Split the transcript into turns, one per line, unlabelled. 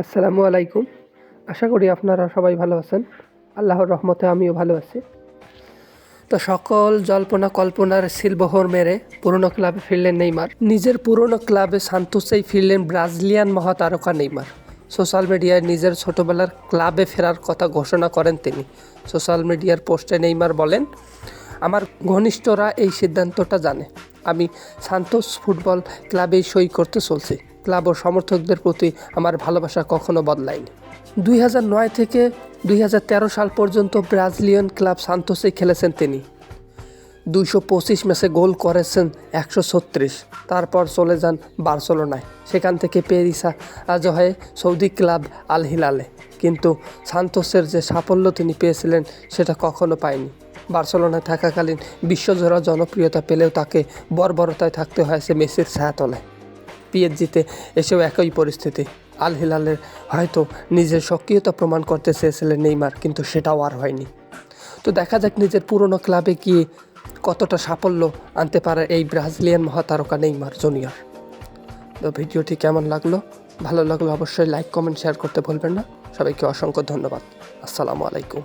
আসসালামু আলাইকুম। আশা করি আপনারা সবাই ভালো আছেন। আল্লাহর রহমতে আমিও ভালো আছি। তো সকল জল্পনা কল্পনার সিলবহর মেরে পুরনো ক্লাবে ফিরলেন নেইমার। নিজের পুরনো ক্লাবে সান্তোসেই ফিরলেন ব্রাজিলিয়ান মহাতারকা নেইমার। সোশ্যাল মিডিয়ায় নিজের ছোটবেলার ক্লাবে ফেরার কথা ঘোষণা করেন তিনি। সোশ্যাল মিডিয়ার পোস্টে নেইমার বলেন, আমার ঘনিষ্ঠরা এই সিদ্ধান্তটা জানে। আমি সান্তোস ফুটবল ক্লাবেই সই করতে চলছি। ক্লাব ও সমর্থকদের প্রতি আমার ভালোবাসা কখনো বদলায়নি। দুই নয় থেকে দুই হাজার তেরো সাল পর্যন্ত ব্রাজিলিয়ান ক্লাব সান্তোসে খেলেছেন তিনি। দুইশো পঁচিশ ম্যাচে গোল করেছেন একশো ছত্রিশ, তারপর চলে যান বার্সেলোনায়। সেখান থেকে পেরিসা আজ হয়ে সৌদি ক্লাব আল হিলালে কিন্তু সান্তোসের যে সাফল্য তিনি পেয়েছিলেন, সেটা কখনো পায়নি। বার্সেলোনায় থাকাকালীন বিশ্বজোড়া জনপ্রিয়তা পেলেও তাকে বর্বরতায় থাকতে হয়েছে মেসির ছায়াতলায় পিএসজিতে এসেও একই পরিস্থিতি। আল হিলালের হয়তো নিজের সক্রিয়তা প্রমাণ করতে চেয়েছিলেন নেইমার, কিন্তু সেটাও আর হয়নি। তো দেখা যাক নিজের পুরনো ক্লাবে গিয়ে কতটা সাফল্য আনতে পারে এই ব্রাজিলিয়ান মহাতারকা নেইমার জুনিয়র। তো ভিডিওটি কেমন লাগল? ভালো লাগল অবশ্যই লাইক, কমেন্ট, শেয়ার করতে ভুলবেন না। সবাইকে অসংখ্য ধন্যবাদ। আসসালামু আলাইকুম।